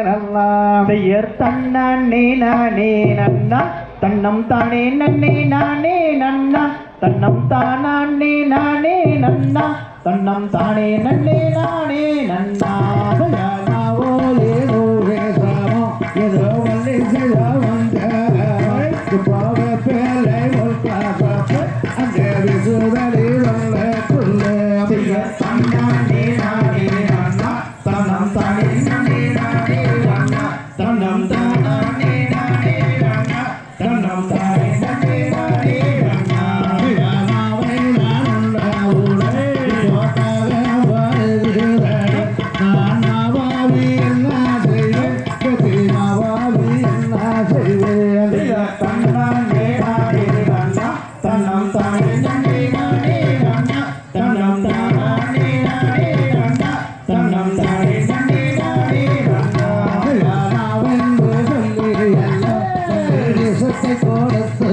பேரெல்லாம் பெயர் தன்னே நானே நன்னா. தன்னம் தானே நன்னே நானே நன்னா. தன்னம் தானே நானே நன்னா. தன்னம் தானே நன்னே நானே நன்னா. கோலத்தை கோலத்தை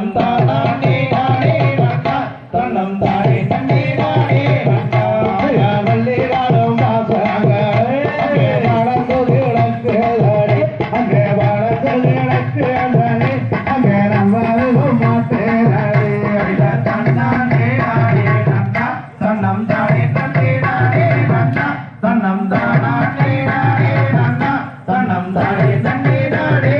தன்னம் தானே நானே தன்னம் தானே நன்னே நானே வள்ளி நாளும் வாசனாங்க வளர்ந்தது எனக்கு அங்கே வளர்ந்தது எனக்கு அங்கே நம்ம தன்னம் தானே நன்னே தானே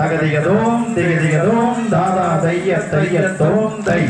தகதிகதோம் திகதிகதோம் தாதா தைய தைய தோம் தை.